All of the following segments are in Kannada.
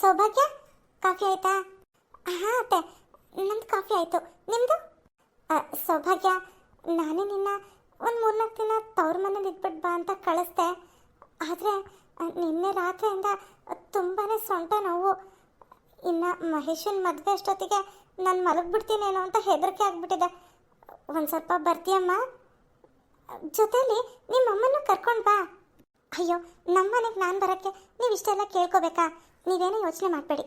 ಸೌಭಾಗ್ಯ? ಕಾಫಿ ಆಯ್ತಾ? ಹಾಂ ಅತ್ತೆ ನಮ್ದು ಕಾಫಿ ಆಯಿತು. ನಿಮ್ಮದು ಸೌಭಾಗ್ಯ, ನಾನೇ ನಿನ್ನ ಒಂದು ಮೂರ್ನಾಲ್ಕು ದಿನ ತವ್ರ ಮನೇಲಿ ಇದ್ಬಿಟ್ಟು ಬಾ ಅಂತ ಕಳಿಸ್ದೆ. ಆದರೆ ನಿನ್ನೆ ರಾತ್ರಿಯಿಂದ ತುಂಬಾ ಸೊಂಟ ನೋವು. ಇನ್ನು ಮಹೇಶನ್ ಮದುವೆ ಅಷ್ಟೊತ್ತಿಗೆ ನಾನು ಮಲಗಿಬಿಡ್ತೀನೇನೋ ಅಂತ ಹೆದರಿಕೆ ಆಗ್ಬಿಟ್ಟಿದೆ. ಒಂದು ಸ್ವಲ್ಪ ಬರ್ತೀಯಮ್ಮ? ಜೊತೇಲಿ ನಿಮ್ಮ ಅಮ್ಮನ ಕರ್ಕೊಂಡು ಬಾ. ಅಯ್ಯೋ ನಮ್ಮ ಮನೆಗೆ ನಾನು ಬರೋಕ್ಕೆ ನೀವು ಇಷ್ಟೆಲ್ಲ ಕೇಳ್ಕೋಬೇಕಾ? ನೀವೇನೋ ಯೋಚನೆ ಮಾಡಬೇಡಿ.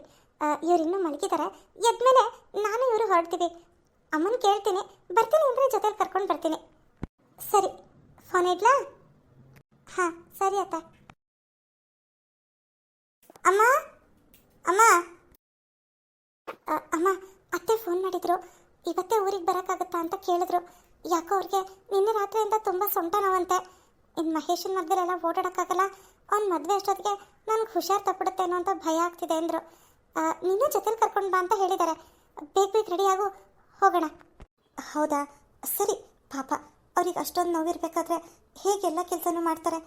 ಇವ್ರು ಇನ್ನೂ ಮಲಗಿದ್ದಾರೆ ಎದ್ಮೇಲೆ ನಾನು ಇವರು ಹೊರಡ್ತೀವಿ. ಅಮ್ಮನ ಕೇಳ್ತೀನಿ. ಬರ್ತೀನಿ ಅಂದರೆ ಜೊತೆಲಿ ಕರ್ಕೊಂಡು ಬರ್ತೀನಿ. ಸರಿ, ಫೋನ್ ಇಡ್ಲಾ? ಹಾಂ, ಸರಿ ಅತ್ತ. ಅಮ್ಮ ಅಮ್ಮ. ಅಮ್ಮ, ಅತ್ತೆ ಫೋನ್ ಮಾಡಿದ್ರು. ಇವತ್ತೇ ಊರಿಗೆ ಬರೋಕ್ಕಾಗತ್ತಾ ಅಂತ ಕೇಳಿದ್ರು. ಯಾಕೋ ಅವ್ರಿಗೆ ನಿನ್ನೆ ರಾತ್ರಿಯಿಂದ ತುಂಬ ಸೊಂಟ ನೋವಂತೆ. ಇನ್ನು ಮಹೇಶನ ಮದುವೆಲೆಲ್ಲ ಓಡಾಡೋಕ್ಕಾಗಲ್ಲ ಅವ್ನ ಮದುವೆ ಅಷ್ಟೊತ್ತಿಗೆ ನನಗೆ ಹುಷಾರು ತಪ್ಪಿಡುತ್ತೇನೋ ಅಂತ ಭಯ ಆಗ್ತಿದೆ ಅಂದರು. ನಿನ್ನೆ ಜೊತೆಲಿ ಕರ್ಕೊಂಡು ಬಾ ಅಂತ ಹೇಳಿದ್ದಾರೆ ಬೇಗ ಬೇಗ ರೆಡಿಯಾಗು ಹೋಗೋಣ. ಹೌದಾ? ಸರಿ, ಪಾಪ. ಅವ್ರಿಗೆ ಅಷ್ಟೊಂದು ನೋವಿರಬೇಕಾದ್ರೆ ಹೇಗೆಲ್ಲ ಕೆಲಸನೂ ಮಾಡ್ತಾರೆ.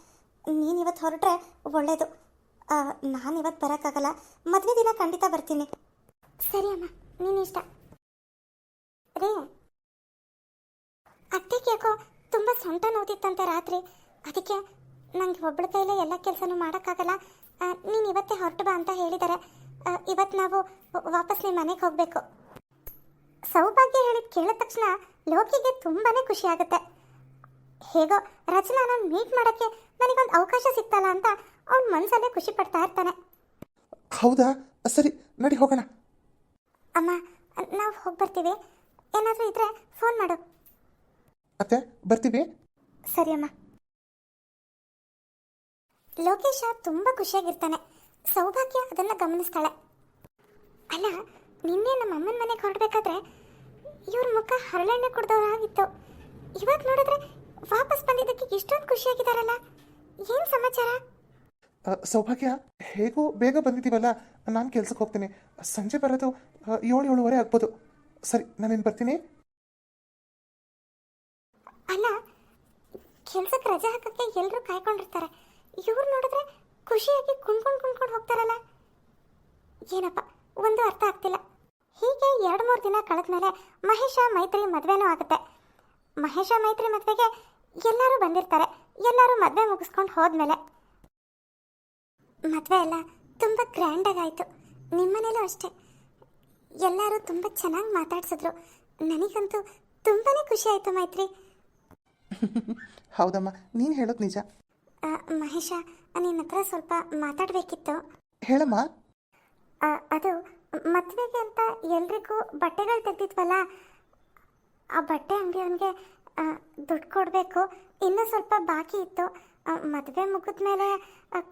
ನೀನು ಇವತ್ತು ಹೊರಟ್ರೆ ಒಳ್ಳೇದು. ನಾನು ಇವತ್ತು ಬರೋಕ್ಕಾಗಲ್ಲ. ಮದುವೆ ದಿನ ಖಂಡಿತ ಬರ್ತೀನಿ. ಸರಿ ಅಮ್ಮ, ನೀನು ಇಷ್ಟ. ರೇ ಅತ್ತೆಗೆ ಯಾಕೋ ತುಂಬ ಸೊಂಟ ನೋವುತ್ತಿತ್ತಂತೆ ರಾತ್ರಿ. ಅದಕ್ಕೆ ನಂಗೆ ಒಬ್ಬಳ ಕೈಲೇ ಎಲ್ಲ ಕೆಲಸನೂ ಮಾಡೋಕ್ಕಾಗಲ್ಲ. ನೀನು ಇವತ್ತೇ ಹೊರಟು ಬಾ ಅಂತ ಹೇಳಿದ್ದಾರೆ ಇವತ್ತು ನಾವು ವಾಪಸ್ ನಿಮ್ಮ ಮನೆಗೆ ಹೋಗಬೇಕು. ಸೌಭಾಗ್ಯ ಹೇಳಿದ ಕೇಳಿದ ತಕ್ಷಣ ಲೋಕಿಗೆ ತುಂಬಾ ಖುಷಿ ಆಗುತ್ತೆ. ಹೇಗೋ ರಚನಾನ ಮೀಟ್ ಮಾಡೋಕ್ಕೆ ನನಗೊಂದು ಅವಕಾಶ ಸಿಗ್ತಲ್ಲ ಅಂತ ಅವ್ನ ಮನಸ್ಸಲ್ಲೇ ಖುಷಿ ಪಡ್ತಾ ಇರ್ತಾನೆ. ಹೌದಾ? ಸರಿ ನಡಿ ಹೋಗೋಣ. ಅಮ್ಮ ನಾವು ಹೋಗಿ ಬರ್ತೀವಿ. ಏನಾದರೂ ಇದ್ರೆ ಫೋನ್ ಮಾಡು. ಅತ್ತೆ ಬರ್ತೀವಿ? ಸರಿ ಅಮ್ಮ. ಲೋಕೇಶ ತುಂಬ ಖುಷಿಯಾಗಿರ್ತಾನೆ. ಸೌಭಾಗ್ಯ ಅದನ್ನ ಗಮನಿಸ್ತಾಳೆ. ಅಲ್ಲ ನಿನ್ನೆ ನಮ್ಮ ಅಮ್ಮನ ಮನೆಗೆ ಹೊರಡ್ಬೇಕಾದ್ರೆ ಇವ್ರ ಮುಖ ಹರಳೆಣ್ಣೆ ಕುಡ್ದವ್ರಾಗಿತ್ತು ಇವಾಗ ನೋಡಿದ್ರೆ ವಾಪಸ್ ಬಂದಿದ್ದಕ್ಕೆ ಎಷ್ಟೊಂದು ಖುಷಿಯಾಗಿದ್ದಾರಲ್ಲ ಏನು ಸಮಾಚಾರ? ಸೌಭಾಗ್ಯ ಹೇಗೋ ಬೇಗ ಬಂದಿದ್ದೀವಲ್ಲ ನಾನು ಕೆಲ್ಸಕ್ಕೆ ಹೋಗ್ತೀನಿ. ಸಂಜೆ ಬರೋದು ಏಳು ಏಳುವರೆ ಆಗ್ಬೋದು. ಸರಿ ನಾನೇನು ಬರ್ತೀನಿ. ಅಲ್ಲ ಕೆಲ್ಸಕ್ಕೆ ರಜೆ ಹಾಕಕ್ಕೆ ಎಲ್ಲರೂ ಕಾಯ್ಕೊಂಡಿರ್ತಾರೆ. ಇವ್ರು ನೋಡಿದ್ರೆ ಖುಷಿಯಾಗಿ ಕುಣ್ಕೊಂಡು ಕುಣ್ಕೊಂಡು ಹೋಗ್ತಾರಲ್ಲ. ಏನಪ್ಪ, ಒಂದು ಅರ್ಥ ಆಗ್ತಿಲ್ಲ. ಹೀಗೆ ಎರಡು ಮೂರು ದಿನ ಕಳೆದ್ಮೇಲೆ ಮಹೇಶ ಮೈತ್ರಿ ಮದುವೆನೂ ಆಗುತ್ತೆ. ಮಹೇಶ ಮೈತ್ರಿ ಮದುವೆಗೆ ಎಲ್ಲರೂ ಬಂದಿರ್ತಾರೆ. ಎಲ್ಲರೂ ಮದುವೆ ಮುಗಿಸ್ಕೊಂಡು ಹೋದ್ಮೇಲೆ. ಮದುವೆ ಎಲ್ಲ ತುಂಬ ಗ್ರ್ಯಾಂಡಾಗಿ ಆಯಿತು ನಿಮ್ಮನೇಲೂ ಅಷ್ಟೇ. ಎಲ್ಲರೂ ತುಂಬ ಚೆನ್ನಾಗಿ ಮಾತಾಡ್ಸಿದ್ರು. ನನಗಂತೂ ತುಂಬಾ ಖುಷಿ ಆಯಿತು ಮೈತ್ರಿ. ಹೌದಮ್ಮ, ನೀನು ಹೇಳೋದು ನಿಜ. ಮಹೇಶ ನಿನ್ನ ಹತ್ರ ಸ್ವಲ್ಪ ಮಾತಾಡಬೇಕಿತ್ತು. ಹೇಳಮ್ಮ. ಅದು ಮದುವೆಗೆ ಅಂತ ಎಲ್ರಿಗೂ ಬಟ್ಟೆಗಳು ತೆಗ್ದಿದ್ವಲ್ಲ ಆ ಬಟ್ಟೆ ಅಂಗಡಿಯವನಿಗೆ ದುಡ್ಡು ಕೊಡಬೇಕು. ಇನ್ನೂ ಸ್ವಲ್ಪ ಬಾಕಿ ಇತ್ತು. ಮದುವೆ ಮುಗಿದ ಮೇಲೆ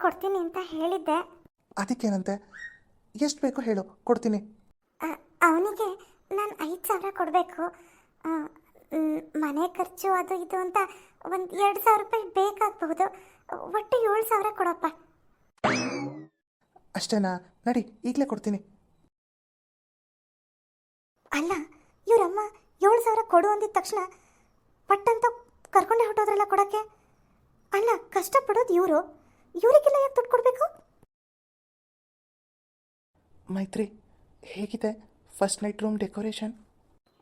ಕೊಡ್ತೀನಿ ಅಂತ ಹೇಳಿದ್ದೆ. ಅದಕ್ಕೇನಂತೆ? ಎಷ್ಟು ಬೇಕು ಹೇಳು ಕೊಡ್ತೀನಿ. ಅವನಿಗೆ ನಾನು ಐದು ಸಾವಿರ ಕೊಡಬೇಕು. ಮನೆ ಖರ್ಚು ಅದು ಇದು ಅಂತ ಒಂದು ಎರಡು ಸಾವಿರ ರೂಪಾಯಿ ಬೇಕಾಗಬಹುದು. ಒಟ್ಟು ಏಳು ಸಾವಿರ ಕೊಡಪ್ಪ. ಅಷ್ಟೇನಾ? ನಡಿ ಈಗಲೇ ಕೊಡ್ತೀನಿ. ಅಲ್ಲ ಇವರಮ್ಮ ಏಳು ಸಾವಿರ ಕೊಡು ಅಂದಿದ ತಕ್ಷಣ ಪಟ್ಟಂತ ಕರ್ಕೊಂಡೆ ಹೊಟ್ಟೋದ್ರಲ್ಲ ಕೊಡಕ್ಕೆ? ಅಲ್ಲ ಕಷ್ಟಪಡೋದು ಇವರು. ಇವರಿಗೆಲ್ಲ ಯಾಕೆ ದುಡ್ಡು ಕೊಡಬೇಕು? ಮೈತ್ರಿ ಹೇಗಿದೆ ಫಸ್ಟ್ ನೈಟ್ ರೂಮ್ ಡೆಕೋರೇಷನ್?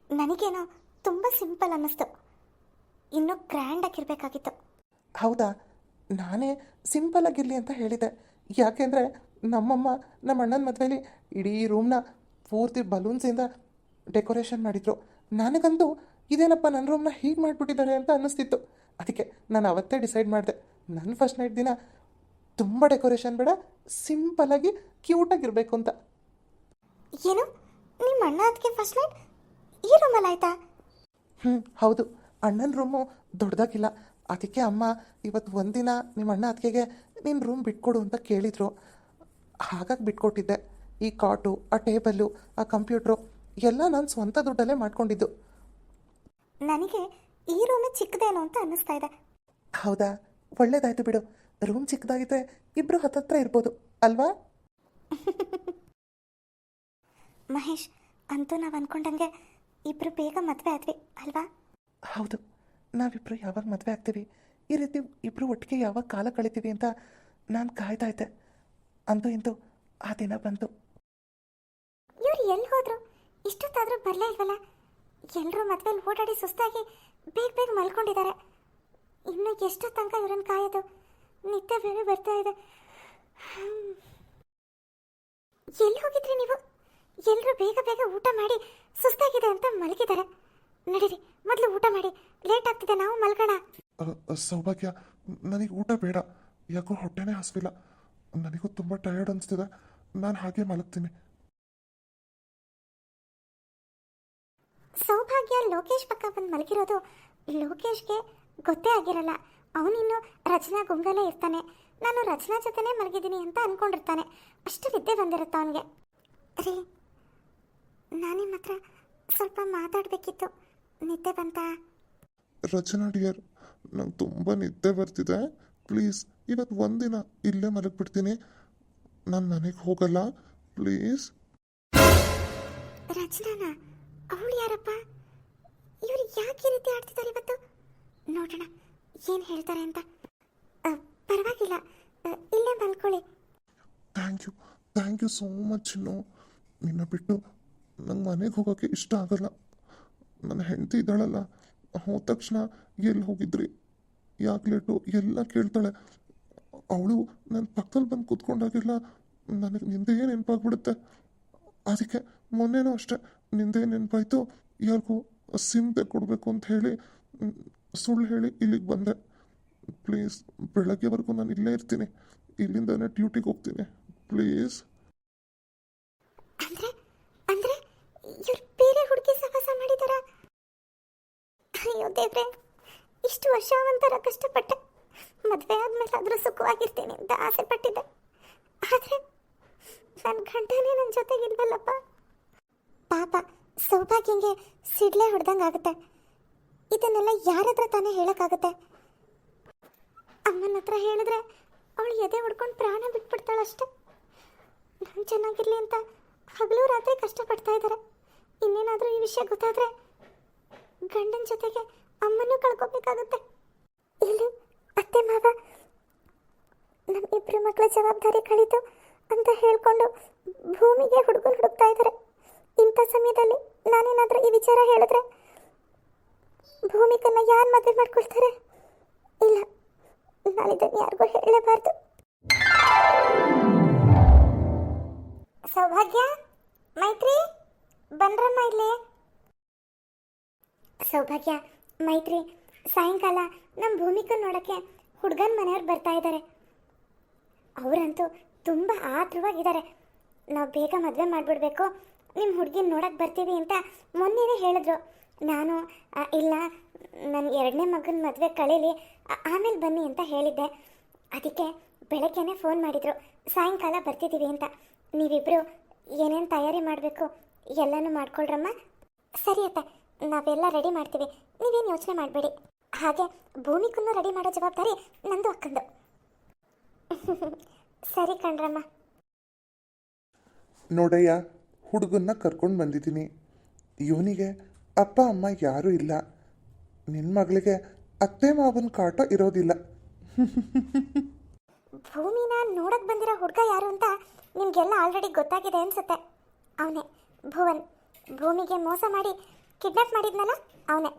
ನನಗೇನೋ ತುಂಬ ಸಿಂಪಲ್ ಅನ್ನಿಸ್ತು. ಇನ್ನೂ ಗ್ರ್ಯಾಂಡ್ ಆಗಿರ್ಬೇಕಾಗಿತ್ತು ಹೌದಾ? ನಾನೇ ಸಿಂಪಲ್ ಆಗಿರಲಿ ಅಂತ ಹೇಳಿದೆ. ಯಾಕೆಂದರೆ ನಮ್ಮಮ್ಮ ನಮ್ಮ ಅಣ್ಣನ ಮದುವೆಲಿ ಇಡೀ ರೂಮ್ನ ಪೂರ್ತಿ ಬಲೂನ್ಸಿಂದ ಡೆಕೋರೇಷನ್ ಮಾಡಿದರು. ನನಗಂತೂ ಇದೇನಪ್ಪ ನನ್ನ ರೂಮ್ನ ಹೀಗೆ ಮಾಡಿಬಿಟ್ಟಿದ್ದಾರೆ ಅಂತ ಅನ್ನಿಸ್ತಿತ್ತು. ಅದಕ್ಕೆ ನಾನು ಅವತ್ತೇ ಡಿಸೈಡ್ ಮಾಡಿದೆ. ನನ್ನ ಫಸ್ಟ್ ನೈಟ್ ದಿನ ತುಂಬ ಡೆಕೋರೇಷನ್ ಬೇಡ ಸಿಂಪಲಾಗಿ ಕ್ಯೂಟಾಗಿರಬೇಕು ಅಂತ. ಏನು? ನಿಮ್ಮ ಅಣ್ಣ ಅದಕ್ಕೆ ಫಸ್ಟ್ ನೈಟ್ ಈ ರೂಮಲ್ಲಿ ಆಯ್ತಾ? ಹ್ಞೂ ಹೌದು. ಅಣ್ಣನ ರೂಮು ದೊಡ್ಡದಾಗಿಲ್ಲ. ಅದಕ್ಕೆ ಅಮ್ಮ ಇವತ್ತು ಒಂದಿನ ನಿಮ್ಮ ಅಣ್ಣ ಅದಕ್ಕೆ ನಿನ್ನ ರೂಮ್ ಬಿಟ್ಕೊಡು ಅಂತ ಕೇಳಿದರು. ಹಾಗಾಗಿ ಬಿಟ್ಕೊಟ್ಟಿದ್ದೆ. ಈ ಕಾಟು ಆ ಟೇಬಲ್ಲು ಆ ಕಂಪ್ಯೂಟ್ರು ಎಲ್ಲ ನಾನು ಸ್ವಂತ ದುಡ್ಡಲ್ಲೇ ಮಾಡ್ಕೊಂಡಿದ್ದು. ನನಗೆ ಈ ರೂಮ್ ಚಿಕ್ಕದೇನೋ ಅಂತ ಅನ್ನಿಸ್ತಾ ಇದೆ. ಹೌದಾ? ಒಳ್ಳೇದಾಯ್ತು ಬಿಡು. ರೂಮ್ ಚಿಕ್ಕದಾಗಿದ್ರೆ ಇಬ್ರು ಹತ್ತತ್ರ ಇರ್ಬೋದು ಅಲ್ವಾ? ಮಹೇಶ್ ಅಂತೂ ನಾವು ಅನ್ಕೊಂಡಂಗೆ ಇಬ್ರು ಬೇಗ ಮದುವೆ ಆದ್ವಿ ಅಲ್ವಾ? ಹೌದು. ನಾವಿಬ್ಬರು ಯಾವಾಗ ಮದುವೆ ಆಗ್ತೀವಿ? ಈ ರೀತಿ ಇಬ್ಬರು ಒಟ್ಟಿಗೆ ಯಾವಾಗ ಕಾಲ ಕಳಿತೀವಿ ಅಂತ ನಾನು ಕಾಯ್ತಾ ಇದ್ದೆ. ಅಂತೂ ಇಂತೂ ಆ ದಿನ ಬಂತು. ಎಲ್ಲಿ ಹೋದ್ರು? ಇಷ್ಟೊತ್ತಾದರೂ ಬರಲೇ ಇಲ್ವಲ್ಲ? ಎಲ್ಲರೂ ಮದುವೆಯಲ್ಲಿ ಓಡಾಡಿ ಸುಸ್ತಾಗಿ ಬೇಗ ಬೇಗ ಮಲ್ಕೊಂಡಿದ್ದಾರೆ. ಇನ್ನು ಎಷ್ಟು ತನಕ ಇವ್ರನ್ನ ಕಾಯೋದು ನಿತ್ಯ ಬೇರೆ ಬರ್ತಾ ಇದೆ. ಎಲ್ಲಿ ಹೋಗಿದ್ರಿ ನೀವು? ಎಲ್ಲರೂ ಬೇಗ ಬೇಗ ಊಟ ಮಾಡಿ ಸುಸ್ತಾಗಿದೆ ಅಂತ ಮಲಗಿದ್ದಾರೆ. ನಡೀರಿ, ಮೊದಲು ಊಟ ಮಾಡಿ. ಲೇಟ್ ಆಗ್ತಿದೆ ನಾವು ಮಲ್ಗೋಣ. ಸೌಭಾಗ್ಯ ನನಗೆ ಊಟ ಬೇಡ. ಯಾಕೋ ಹೊಟ್ಟೆನೇ ಹಸಿವಿಲ್ಲ. ನನಗೂ ತುಂಬ ಟಯರ್ಡ್ ಅನಿಸ್ತಿದೆ. ನಾನು ಹಾಗೆ ಮಲಗ್ತೀನಿ. ಸೌಭಾಗ್ಯ ಲೋಕೇಶ್ ಪಕ್ಕ ಬಂದು ಮಲಗಿರೋದು ಲೋಕೇಶ್ಗೆ ಗೊತ್ತೇ ಆಗಿರಲ್ಲ. ಅವನಿನ್ನು ರಚನಾ ಗುಂಗಲೇ ಇರ್ತಾನೆ. ನಾನು ರಚನಾ ಜೊತೆನೇ ಮಲಗಿದ್ದೀನಿ ಅಂತ ಅನ್ಕೊಂಡಿರ್ತಾನೆ. ಅಷ್ಟು ನಿದ್ದೆ ಬಂದಿರುತ್ತೆ ಅವನಿಗೆ. ರೀ ನಾನು ನಿಮ್ಮ ಹತ್ರ ಸ್ವಲ್ಪ ಮಾತಾಡಬೇಕಿತ್ತು. ನಿದ್ದೆ ಬಂತಾ? ರಚನಾ ಡಿಯರ್ ನಂಗೆ ತುಂಬ ನಿದ್ದೆ ಬರ್ತಿದೆ. ಪ್ಲೀಸ್ ಇವತ್ತು ಒಂದಿನ ಇಲ್ಲೇ ಮಲಗಿಬಿಡ್ತೀನಿ. ನಾನು ಮನೆಗೆ ಹೋಗಲ್ಲ. ಪ್ಲೀಸ್. ರಚನಾನ ಅವಳು ಯಾರಪ್ಪ? ಇವ್ರು ಯಾಕೆ ರೀತಿ ಆಡ್ತಿದ್ದಾರೆ ಇವತ್ತು? ನೋಡೋಣ ಏನು ಹೇಳ್ತಾರೆ ಅಂತ. ಪರವಾಗಿಲ್ಲ. ಇಲ್ಲೇ ಮಲ್ಕೊಳ್ಳಿ. Thank you thank you so much no ನಿನ್ನ ಬಿಟ್ಟು ನಂಗೆ ಮನೆಗೆ ಹೋಗೋಕ್ಕೆ ಇಷ್ಟ ಆಗಲ್ಲ. ನನ್ನ ಹೆಂಡತಿ ಇದ್ದಾಳಲ್ಲ. ಹೋದ ತಕ್ಷಣ ಎಲ್ಲಿ ಹೋಗಿದ್ರಿ? ಯಾಕೆ ಲೇಟು ಎಲ್ಲ ಕೇಳ್ತಾಳೆ. ಅವಳು ನನ್ನ ಪಕ್ಕದಲ್ಲಿ ಬಂದು ಕೂತ್ಕೊಂಡಾಗೆಲ್ಲ. ನನಗೆ ನಿಂದೇ ನೆನಪಾಗ್ಬಿಡುತ್ತೆ? ಅದಕ್ಕೆ ಮೊನ್ನೆನೂ ಅಷ್ಟೆ ನಿಂದೇ ನೆನಪಾಯ್ತು? ಯಾರಿಗೂ ಸಿಮ್ ಕೊಡಬೇಕು ಅಂತ ಹೇಳಿ ಸುಳ್ಳು ಹೇಳಿ ಇಲ್ಲಿಗೆ ಬಂದೆ. ಪ್ಲೀಸ್, ಬೆಳಗ್ಗೆವರೆಗೂ ನಾನು ಇಲ್ಲೇ ಇರ್ತೀನಿ. ಇಲ್ಲಿಂದನೇ ಡ್ಯೂಟಿಗೆ ಹೋಗ್ತೀನಿ. ಪ್ಲೀಸ್. ಅಂದ್ರೆ ಅಂದ್ರೆ ಅಯ್ಯೋ ದೇವ್ರೆ, ಇಷ್ಟು ವರ್ಷ ಒಂಥರ ಕಷ್ಟಪಟ್ಟೆ ಮದುವೆ ಆದ್ಮೇಲೆ ಆದರೂ ಸುಖವಾಗಿರ್ತೀನಿ ಅಂತ ಆಸೆ ಪಟ್ಟಿದ್ದೆ. ಆದ್ರೆ ನನ್ನ ಗಂಡನೇ ನನ್ನ ಜೊತೆಗಿಲ್ವಲ್ಲಪ್ಪ ಪಾಪ, ಸೌಭಾಗ್ಯಂಗೆ ಸಿಡ್ಲೆ ಹೊಡೆದಂಗಾಗುತ್ತೆ ಇದನ್ನೆಲ್ಲ ಯಾರ ಹತ್ರ ತಾನೇ ಹೇಳೋಕ್ಕಾಗುತ್ತೆ? ಅಮ್ಮನ ಹತ್ರ ಹೇಳಿದ್ರೆ ಅವಳು ಎದೆ ಹೊಡ್ಕೊಂಡು ಪ್ರಾಣ ಬಿಟ್ಬಿಡ್ತಾಳಷ್ಟೆ ನಾನು ಚೆನ್ನಾಗಿರಲಿ ಅಂತ ಹಗಲು ರಾತ್ರಿ ಕಷ್ಟಪಡ್ತಾ ಇದ್ದಾರೆ ಇನ್ನೇನಾದರೂ ಈ ವಿಷಯ ಗೊತ್ತಾದ್ರೆ ಗಂಡನ ಜೊತೆಗೆ ಅಮ್ಮನೂ ಕಳ್ಕೊಬೇಕಾಗುತ್ತೆ. ಇಲ್ಲಿ, ಅತ್ತೆ, ಮಾವ ನಮ್ಮಿಬ್ರು ಮಕ್ಕಳ ಜವಾಬ್ದಾರಿ ಕಳೀತು ಅಂತ ಹೇಳ್ಕೊಂಡು ಭೂಮಿಗೆ ಹುಡುಗರು ಹುಡುಕ್ತಾ ಇದ್ದಾರೆ ಇಂಥ ಸಮಯದಲ್ಲಿ ನಾನೇನಾದರೂ ಈ ವಿಚಾರ ಹೇಳಿದ್ರೆ ಭೂಮಿಕನ್ನ ಯಾರು ಮದುವೆ ಮಾಡ್ಕೊಳ್ತಾರೆ? ಇಲ್ಲ ನಾನಿದ್ದನ್ನು ಯಾರಿಗೂ ಹೇಳಲೇಬಾರ್ದು. ಸೌಭಾಗ್ಯ, ಮೈತ್ರಿ, ಸಾಯಂಕಾಲ ನಮ್ಮ ಭೂಮಿಕನ್ ನೋಡೋಕ್ಕೆ ಹುಡುಗನ ಮನೆಯವ್ರು ಬರ್ತಾ ಇದ್ದಾರೆ ಅವರಂತೂ ತುಂಬ ಆತುರವಾಗಿದ್ದಾರೆ ನಾವು ಬೇಗ ಮದುವೆ ಮಾಡಿಬಿಡ್ಬೇಕು ನಿಮ್ಮ ಹುಡುಗಿನ ನೋಡಕ್ಕೆ ಬರ್ತೀವಿ ಅಂತ ಮೊನ್ನೆನೇ ಹೇಳಿದ್ರು. ನಾನು ಇಲ್ಲ ನನ್ನ ಎರಡನೇ ಮಗನ ಮದುವೆ ಕಳೀಲಿ ಆಮೇಲೆ ಬನ್ನಿ ಅಂತ ಹೇಳಿದ್ದೆ. ಅದಕ್ಕೆ ಬೆಳಗ್ಗೆನೇ ಫೋನ್ ಮಾಡಿದರು, ಸಾಯಂಕಾಲ ಬರ್ತಿದ್ದೀವಿ ಅಂತ. ನೀವಿಬ್ಬರು ಏನೇನು ತಯಾರಿ ಮಾಡಬೇಕು ಎಲ್ಲನೂ ಮಾಡ್ಕೊಳ್ರಮ್ಮ? ಸರಿ ಅತ್ತ. ನಾವೆಲ್ಲ ರೆಡಿ ಮಾಡ್ತೀವಿ. ನೀವೇನು ಯೋಚನೆ ಮಾಡಬೇಡಿ. ಹಾಗೆ ಭೂಮಿಕನ್ನು ರೆಡಿ ಮಾಡೋ ಜವಾಬ್ದಾರಿ ನಂದು ಅಕ್ಕಂದು. ಸರಿ ಕಣ್ರಮ್ಮ. ನೋಡಯ್ಯ ಹುಡುಗನ್ನ ಕರ್ಕೊಂಡು ಬಂದಿದ್ದೀನಿ. ಇವನಿಗೆ ಅಪ್ಪ ಅಮ್ಮ ಯಾರೂ ಇಲ್ಲ. ನಿನ್ನ ಮಗಳಿಗೆ ಅತ್ತೆ ಮಾವನ ಕಾಟ ಇರೋದಿಲ್ಲ. ಭೂಮಿನ ನೋಡಕ್ ಬಂದಿರೋ ಹುಡುಗ ಯಾರು ಅಂತ ನಿಮ್ಗೆಲ್ಲ ಆಲ್ರೆಡಿ ಗೊತ್ತಾಗಿದೆ ಅನ್ಸುತ್ತೆ. ಅವನೇ ಭುವನ್. ಭೂಮಿಗೆ ಮೋಸ ಮಾಡಿ ಕಿಡ್ನಾಪ್ ಮಾಡಿದ್ನಲ್ಲ ಅವನೇ.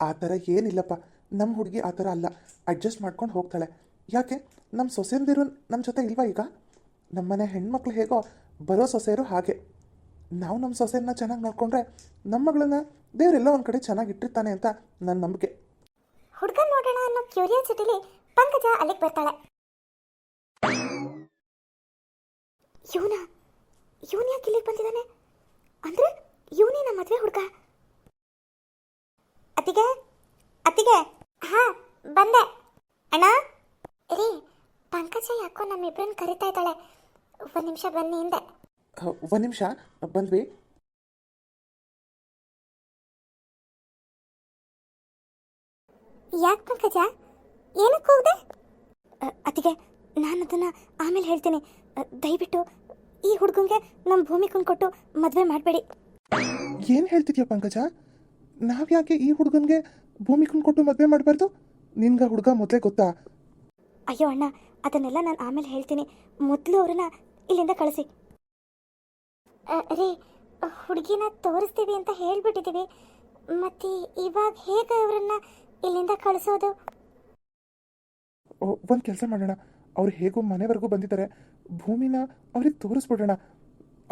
ಆ ಥರ ಏನಿಲ್ಲಪ್ಪ ನಮ್ಮ ಹುಡುಗಿ ಆ ಥರ ಅಲ್ಲ ಅಡ್ಜಸ್ಟ್ ಮಾಡ್ಕೊಂಡು ಹೋಗ್ತಾಳೆ. ಯಾಕೆ ನಮ್ಮ ಸೊಸೆಂದಿರು ನಮ್ಮ ಜೊತೆ ಇಲ್ವಾ ಈಗ? ನಮ್ಮನೆ ಹೆಣ್ಮಕ್ಳು ಹೇಗೋ ಬರೋ ಸೊಸೆಯರು ಹಾಗೆ. ನಾವು ನಮ್ಮ ಸೊಸೆಯನ್ನ ಚೆನ್ನಾಗಿ ನೋಡಿಕೊಂಡ್ರೆ ನಮ್ಮ ಮಗಳನ್ನ ದೇವರೆಲ್ಲ ಒಂದು ಕಡೆ ಚೆನ್ನಾಗಿ ಇಟ್ಟಿರ್ತಾನೆ ಅಂತ ನನ್ನ ನಂಬಿಕೆ. ಹುಡುಗ ನೋಡೋಣ ಅನ್ನೋ ಕ್ಯೂರಿಯಾಸಿಟಿಲಿ ಪಂಕಜ ಅಲ್ಲಿಗೆ ಬರ್ತಾಳೆ. ಇವನ ಇವನ್ ಯಾಕೆ ಇಲ್ಲಿಗೆ ಬಂದಿದ್ದಾನೆ? ಅಂದ್ರೆ ಇವನೇ ನಮ್ಮ ಮದುವೆ ಹುಡುಗ. ಅತ್ತಿಗೆ? ಅತ್ತಿಗೆ? ಹಾ ಬಂದೆ. ಅಣ್ಣ? ರೀ ಪಂಕಜ ಯಾಕೋ ನಮ್ಮಿಬ್ರನ್ನ ಕರಿತಾ ಇದ್ದಾಳೆ. ಒಂದು ನಿಮಿಷ ಬನ್ನಿ ಹಿಂದೆ. ಒಂದು ನಿಮಿಷ ಬಂದ್ವಿ. ಯಾಕೆ ಪಂಕಜ? ಏನಕ್ಕೆ ಹೋಗ್ದೆ? ಅತ್ತಿಗೆ ನಾನು ಅದನ್ನ ಆಮೇಲೆ ಹೇಳ್ತೀನಿ. ದಯವಿಟ್ಟು ಈ ಹುಡುಗಂಗೆ ನಮ್ಮ ಭೂಮಿ ಕೊಟ್ಟು ಮದುವೆ ಮಾಡಬೇಡಿ. ಏನು ಹೇಳ್ತಿದ್ಯಾ ಪಂಕಜ? ನಾವ್ಯಾಕೆ ಈ ಹುಡುಗನಿಗೆ ಭೂಮಿಕನ್ ಕೊಟ್ಟು ಮದುವೆ ಮಾಡಬಾರ್ದು? ನಿನ್ಗೆ ಹುಡುಗ ಮೊದಲೇ ಗೊತ್ತಾ? ಅಯ್ಯೋ ಅಣ್ಣ ಅದನ್ನೆಲ್ಲ ನಾನು ಆಮೇಲೆ ಹೇಳ್ತೀನಿ. ಮೊದಲು ಅವ್ರನ್ನ ಇಲ್ಲಿಂದ ಕಳಿಸಿ. ರೀ ಹುಡುಗಿನ ತೋರಿಸ್ತೀವಿ ಅಂತ ಹೇಳ್ಬಿಟ್ಟಿದ್ದೀವಿ ಮತ್ತೆ ಇವಾಗ ಹೇಗೆ ಅವರನ್ನ ಇಲ್ಲಿಂದ ಕಳಿಸೋದು? ಒಂದು ಕೆಲಸ ಮಾಡೋಣ. ಅವ್ರು ಹೇಗೋ ಮನೆವರೆಗೂ ಬಂದಿದ್ದಾರೆ. ಭೂಮಿನ ಅವ್ರಿಗೆ ತೋರಿಸ್ಬಿಡೋಣ.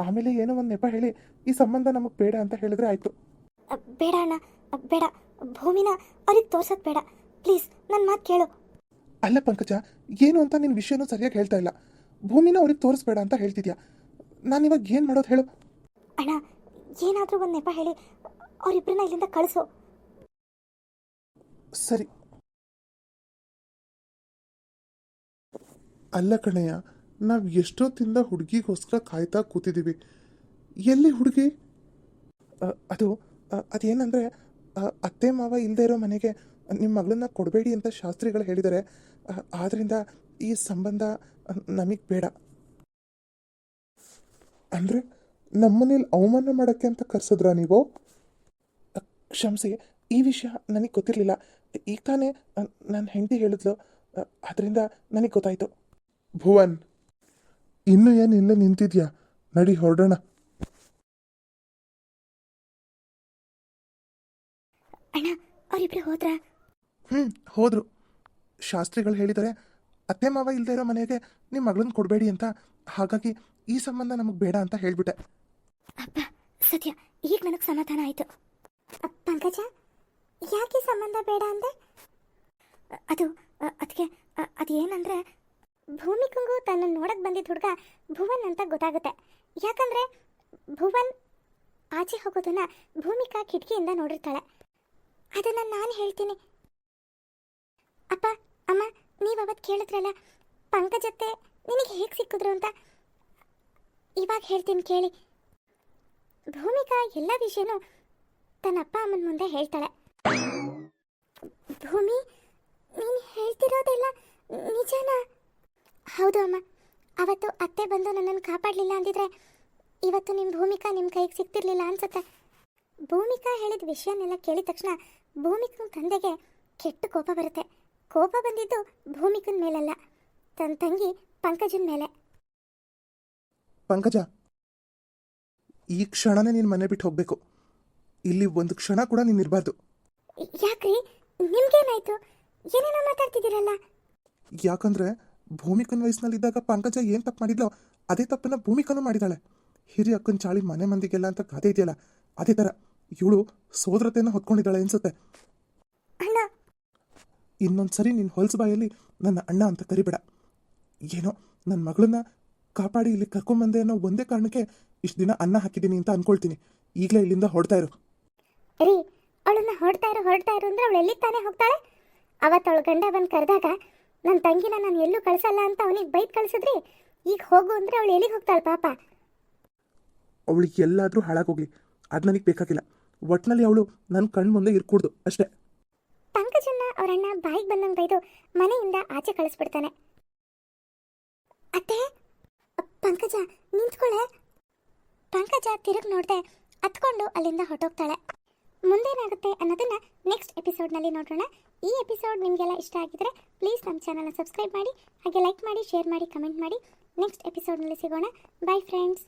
ಆಮೇಲೆ ಏನೋ ಒಂದು ನೆಪ ಹೇಳಿ ಈ ಸಂಬಂಧ ನಮಗೆ ಬೇಡ ಅಂತ ಹೇಳಿದ್ರೆ ಆಯಿತು. ಬೇಡ ಅಣ್ಣ ಬೇಡ. ಭೂಮಿನ ಅವ್ರಿಗೆ ತೋರ್ಸೋದು ಬೇಡ. ಪ್ಲೀಸ್ ನನ್ನ ಮಾತು ಕೇಳು. ಅಲ್ಲ ಪಂಕಜ ಏನು ಅಂತ ನಿನ್ನ ವಿಷಯನೂ ಸರಿಯಾಗಿ ಹೇಳ್ತಾ ಇಲ್ಲ. ಭೂಮಿನ ಅವ್ರಿಗೆ ತೋರಿಸ್ಬೇಡ ಅಂತ ಹೇಳ್ತಿದ್ಯಾ? ನಾನು ಇವಾಗ ಏನು ಮಾಡೋದು ಹೇಳು? ಅಣ್ಣ ಏನಾದರೂ ಒಂದು ನೆಪ ಹೇಳಿ. ಅವರಿಬ್ಬರನ್ನ ಇಲ್ಲಿಂದ ಕಳಿಸು. ಸರಿ. ಅಲ್ಲ ಕಣಯ್ಯ ನಾವು ಎಷ್ಟೊತ್ತಿಂದ ಹುಡುಗಿಗೋಸ್ಕರ ಕಾಯ್ತಾ ಕೂತಿದ್ದೀವಿ ಎಲ್ಲಿ ಹುಡುಗಿ? ಅದು ಅದೇನಂದ್ರೆ ಅತ್ತೆ ಮಾವ ಇಲ್ಲದೆ ಇರೋ ಮನೆಗೆ ನಿಮ್ಮ ಮಗಳನ್ನ ಕೊಡಬೇಡಿ ಅಂತ ಶಾಸ್ತ್ರಿಗಳು ಹೇಳಿದ್ದಾರೆ ಆದ್ದರಿಂದ ಈ ಸಂಬಂಧ ನಮಗೆ ಬೇಡ. ಅಂದರೆ ನಮ್ಮನೇಲಿ ಅವಮಾನ ಮಾಡೋಕ್ಕೆ ಅಂತ ಕರ್ಸಿದ್ರಾ ನೀವು? ಕ್ಷಮಿಸಿ, ಈ ವಿಷಯ ನನಗೆ ಗೊತ್ತಿರಲಿಲ್ಲ. ಈಗ ತಾನೇ ನನ್ನ ಹೆಂಡತಿ ಹೇಳಿದ್ಲು. ಅದರಿಂದ ನನಗೆ ಗೊತ್ತಾಯಿತು. ಭುವನ್, ಇನ್ನು ಏನು ಇಲ್ಲೇ ನಿಂತಿದ್ಯಾ? ನಡಿ, ಹೊರಡೋಣ. ಅಣ್ಣ ಅವರಿಬ್ರು ಹೋದ್ರ? ಹ್ಞೂ ಹೋದ್ರು. ಶಾಸ್ತ್ರಿಗಳು ಹೇಳಿದರೆ ಅತ್ತೆ ಮಾವ ಇಲ್ಲದೆ ಇರೋ ಮನೆಗೆ ನಿಮ್ಮ ಮಗಳನ್ನ ಕೊಡಬೇಡಿ ಅಂತ. ಹಾಗಾಗಿ ಈ ಸಂಬಂಧ ನಮಗೆ ಬೇಡ ಅಂತ ಹೇಳಿಬಿಟ್ಟೆ. ಅಪ್ಪ ಸತ್ಯ ಈಗ ನನಗೆ ಸಮಾಧಾನ ಆಯಿತು. ಪಂಕಜ ಯಾಕೆ ಸಂಬಂಧ ಬೇಡ ಅಂದೆ? ಅದು ಅದಕ್ಕೆ ಅದೇನಂದ್ರೆ ಭೂಮಿಕಂಗೂ ತನ್ನ ನೋಡಕ್ ಬಂದಿದ್ದ ಹುಡುಗ ಭುವನ್ ಅಂತ ಗೊತ್ತಾಗುತ್ತೆ. ಯಾಕಂದ್ರೆ ಭುವನ್ ಆಚೆ ಹೋಗೋದನ್ನ ಭೂಮಿಕಾ ಕಿಟಕಿಯಿಂದ ನೋಡಿರ್ತಾಳೆ. ಅದನ್ನ ನಾನು ಹೇಳ್ತೀನಿ. ಅಪ್ಪ, ಅಮ್ಮ, ನೀವು ಅವತ್ತು ಕೇಳಿದ್ರಲ್ಲ ಪಂಕಜತ್ತೆ ನಿನಗೆ ಹೇಗೆ ಸಿಕ್ಕಿದ್ರು ಅಂತ? ಇವಾಗ ಹೇಳ್ತೀನಿ ಕೇಳಿ. ಭೂಮಿಕಾ ಎಲ್ಲ ವಿಷಯನೂ ತನ್ನ ಅಪ್ಪ ಅಮ್ಮನ ಮುಂದೆ ಹೇಳ್ತಾಳೆ. ಭೂಮಿ, ನೀನು ಹೇಳ್ತಿರೋದೆಲ್ಲ ನಿಜನಾ? ಹೌದು ಅಮ್ಮ. ಅವತ್ತು ಅತ್ತೆ ಬಂದು ನನ್ನನ್ನು ಕಾಪಾಡಲಿಲ್ಲ ಅಂದಿದ್ರೆ ಇವತ್ತು ನಿಮ್ಮ ಭೂಮಿಕಾ ನಿಮ್ಮ ಕೈಗೆ ಸಿಕ್ತಿರ್ಲಿಲ್ಲ ಅನ್ಸುತ್ತೆ. ಭೂಮಿಕಾ ಹೇಳಿದ ವಿಷಯನೆಲ್ಲ ಕೇಳಿದ ತಕ್ಷಣ ಭೂಮಿಕನ ತಂದೆಗೆ ಕೆಟ್ಟ ಕೋಪ ಬರುತ್ತೆ. ಕೋಪ ಬಂದಿದ್ದು ಭೂಮಿಕನ ಮೇಲಲ್ಲ. ತನ್ನ ತಂಗಿ ಪಂಕಜನ್ ಮೇಲೆ. ಪಂಕಜ ಈ ಕ್ಷಣನೇ ನೀನು ಮನೆ ಬಿಟ್ಟು ಹೋಗಬೇಕು. ಇಲ್ಲಿ ಒಂದು ಕ್ಷಣ ಕೂಡ ನೀನು ಇರಬಾರ್ದು. ಯಾಕ್ರಿ? ನಿಮ್ಗೇನಾಯ್ತು? ಏನೇನೋ ಮಾತಾಡ್ತಿದ್ದೀರಲ್ಲ? ಯಾಕಂದ್ರೆ ಭೂಮಿಕನ ವಯಸ್ಸಿನಲ್ಲಿದ್ದಾಗ ಪಂಕಜ ಏನು ತಪ್ಪು ಮಾಡಿದ್ಲೋ ಅದೇ ತಪ್ಪನ್ನ ಭೂಮಿಕನೂ ಮಾಡಿದಾಳೆ. ಹಿರಿಯ ಅಕ್ಕನ ಚಾಳಿ ಮನೆ ಮಂದಿಗೆಲ್ಲ ಅಂತ ಗಾದೆ ಇದೆಯಲ್ಲ ಅದೇ ಥರ ಇವಳು ಸೋದರತೆಯನ್ನು ಹೊತ್ಕೊಂಡಿದ್ದಾಳೆ ಅನ್ಸುತ್ತೆ. ಅಣ್ಣ. ಇನ್ನೊಂದು ಸರಿ ನಿನ್ನ ಹೊಲಸು ಬಾಯಲ್ಲಿ ನನ್ನ ಅಣ್ಣ ಅಂತ ಕರಿಬೇಡ. ಏನೋ ನನ್ನ ಮಗಳನ್ನ ಕಾಪಾಡಿ ಇಲ್ಲಿ ಕರ್ಕೊಂಬಂದೆ ಅನ್ನೋ ಒಂದೇ ಕಾರಣಕ್ಕೆ ಇಷ್ಟು ದಿನ ಅನ್ನ ಹಾಕಿದ್ದೀನಿ ಅಂತ ಅನ್ಕೊಳ್ತೀನಿ. ಈಗಲೇ ಇಲ್ಲಿಂದ ಹೊಡ್ತಾ ಇರು. ರೀ ಅವಳನ್ನ ಹೊಡ್ತಾ ಇರು ಹೊಡ್ತಾ ಇರು ಅಂದ್ರೆ ಅವಳು ಎಲ್ಲಿಗೆ ತಾನೇ ಹೋಗ್ತಾಳೆ? ಅವತ್ತು ಅವಳ ಗಂಡ ಬಂದು ಕರೆದಾಗ ನನ್ನ ತಂಗಿನ ನಾನು ಎಲ್ಲೂ ಕಳಿಸಲ್ಲ ಅಂತ ಅವನಿಗೆ ಬೈಕ್ ಕಳಿಸಿದ್ರಿ? ಈಗ ಹೋಗು ಅಂದ್ರೆ ಅವಳು ಎಲ್ಲಿಗೆ ಹೋಗ್ತಾಳೆ ಪಾಪ? ಅವಳಿಗೆ ಎಲ್ಲಾದರೂ ಹಾಳಾಗೋಗ್ಲಿ ಅದು ನನಗೆ ಬೇಕಾಗಿಲ್ಲ. ಒಟ್ಟಿನಲ್ಲಿ ಅವಳು ನನ್ನ ಕಣ್ಣು ಮುಂದೆ ಇರ್ಕೂಡ್ದು, ಅಷ್ಟೇ. ಪಂಕಜನ್ನ ಅವರಣ್ಣ ಬಾಯಿಗೆ ಬಂದಂಗೆ ಬೈದು ಮನೆಯಿಂದ ಆಚೆ ಕಳಿಸ್ಬಿಡ್ತಾನೆ. ಅತ್ತೆ, ಪಂಕಜ ನಿಂತ್ಕೊಳ್ಳೆ ಪಂಕಜ ತಿರುಗಿ ನೋಡ್ದೆ ಹತ್ಕೊಂಡು ಅಲ್ಲಿಂದ ಹೊಟ್ಟೋಗ್ತಾಳೆ ಮುಂದೇನಾಗುತ್ತೆ ಅನ್ನೋದನ್ನ ನೆಕ್ಸ್ಟ್ ಎಪಿಸೋಡ್ನಲ್ಲಿ ನೋಡೋಣ ಈ ಎಪಿಸೋಡ್ ನಿಮಗೆಲ್ಲ ಇಷ್ಟ ಆಗಿದ್ರೆ ಪ್ಲೀಸ್ ನಮ್ಮ ಚಾನಲ್ನ ಸಬ್ಸ್ಕ್ರೈಬ್ ಮಾಡಿ, ಹಾಗೆ ಲೈಕ್ ಮಾಡಿ ಶೇರ್ ಮಾಡಿ ಕಮೆಂಟ್ ಮಾಡಿ. ನೆಕ್ಸ್ಟ್ ಎಪಿಸೋಡ್ನಲ್ಲಿ ಸಿಗೋಣ. Bye friends